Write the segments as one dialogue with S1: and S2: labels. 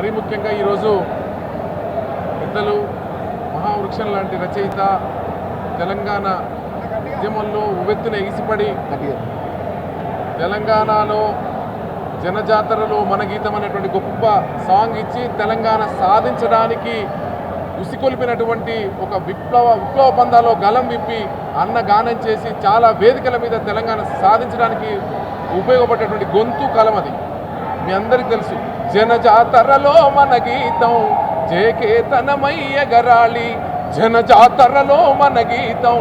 S1: మరీ ముఖ్యంగా ఈరోజు పెద్దలు మహావృక్షం లాంటి రచయిత తెలంగాణ ఉద్యమంలో ఉవ్వెత్తున ఎగిసిపడి తెలంగాణలో జనజాతరలో మన గీతం అనేటువంటి గొప్ప సాంగ్ ఇచ్చి తెలంగాణ సాధించడానికి ఉసికొల్పినటువంటి ఒక విప్లవ విప్లవ పందాలో గలం విప్పి అన్న గానం చేసి చాలా వేదికల మీద తెలంగాణ సాధించడానికి ఉపయోగపడేటువంటి గొంతు కలం అది. మీ అందరికీ తెలుసు. జనజాతరలో మన గీతం జయకేతనమయ్య ఎగరాలి జనజాతరలో మన గీతం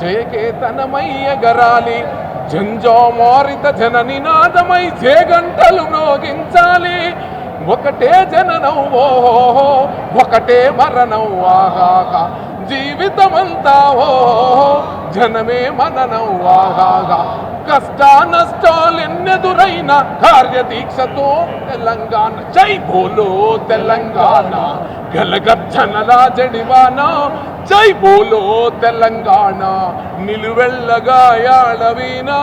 S1: జయకేతనమై ఎగరాలి జంజామారిత జన నినాదమై జేగంటలు మోగించాలి ఒకటే జననం ఓహో ఒకటే మరణం ఆహాహ జీవితమంతా ఓహో జనమే మననం ఆగాగా. కష్ట దీన కార్య దీక్షతో తెలంగాణ. జై బోలో తెలంగాణ. గలగర్జన రాజడివాన. జై బోలో తెలంగాణ. నిలువెళ్ళగా యాడవీనా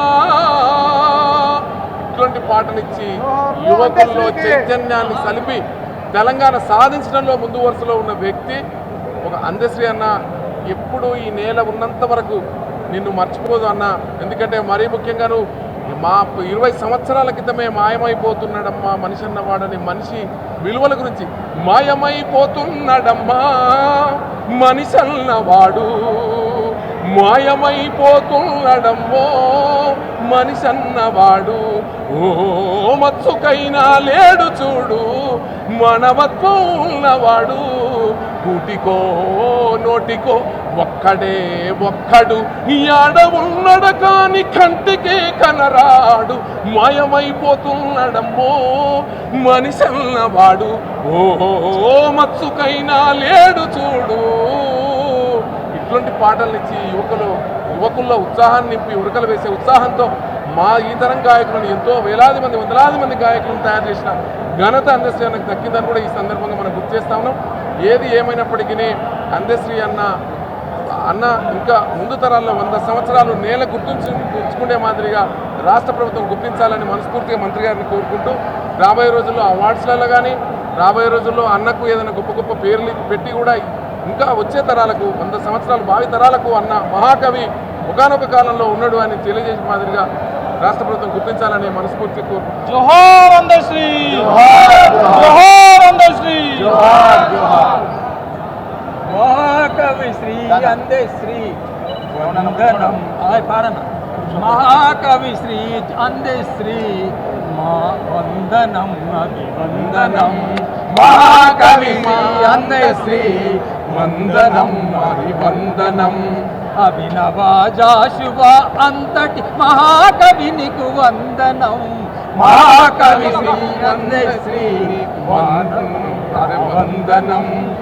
S1: ఇటువంటి పాటనిచ్చి యువకుల్లో చైతన్యాన్ని సలిపి తెలంగాణ సాధించడంలో ముందు వరుసలో ఉన్న వ్యక్తి ఒక అందశ్రీ అన్న ఎప్పుడు ఈ నేల ఉన్నంత వరకు నిన్ను మర్చిపోదు అన్న. ఎందుకంటే మరీ ముఖ్యంగా నువ్వు మా ఇరవై సంవత్సరాల క్రితమే మాయమైపోతున్నాడమ్మా మనిషి అన్నవాడని మనిషి విలువల గురించి. మాయమైపోతున్నాడమ్మా మనిషి అన్నవాడు. మాయమైపోతున్నాడమ్మో మనిషి అన్నవాడు. ఓ మత్సుకైనా లేడు చూడు మనవత్వం ఉన్నవాడు. కూటికో నోటికో ఒక్కడే ఒక్కడు యాడ ఉన్నడ కాని కంటికి కనరాడు. మాయమైపోతున్నాడమ్మో మనిషి అన్నవాడు ఓ మత్సుకైనా లేడు చూడు. ఇట్లాంటి పాటలు ఇచ్చి యువకులు యువకుల్లో ఉత్సాహాన్ని నింపి ఉరకలు వేసే ఉత్సాహంతో మా ఈ తరం గాయకులను ఎంతో వేలాది మంది వందలాది మంది గాయకులను తయారు చేసిన ఘనత అందశ్రీ అన్నకు దక్కిందని కూడా ఈ సందర్భంగా మనం గుర్తు చేస్తా ఉన్నాం. ఏది ఏమైనప్పటికీ అందశ్రీ అన్న అన్న ఇంకా ముందు తరాల్లో వంద సంవత్సరాలు నేల గుర్తుంచు గుర్తుంచుకునే మాదిరిగా రాష్ట్ర ప్రభుత్వం గుర్తించాలని మనస్ఫూర్తిగా మంత్రి గారిని కోరుకుంటూ రాబోయే రోజుల్లో అవార్డ్స్లలో కానీ రాబోయే రోజుల్లో అన్నకు ఏదైనా గొప్ప గొప్ప పేర్లు పెట్టి కూడా ఇంకా వచ్చే తరాలకు వంద సంవత్సరాలు భావి తరాలకు అన్న మహాకవి ఒకనొక కాలంలో ఉన్నాడు అని తెలియజేసే మాదిరిగా రాష్ట్ర ప్రభుత్వం గుర్తించాలని మనస్ఫూర్తిగా కోరుకుంటున్నాను.
S2: మహాకవి శ్రీ వందనం ఆయ్ పాడన? మహాకవి శ్రీ అందశ్రీ మా వందనం అభివందనం. మహాకవి శ్రీ అందశ్రీ వందనం అభివందనం. అభినవాజాశుభ అంతటి మహాకవినికు వందనం. మహాకవి శ్రీ అందశ్రీ వందనం వందనం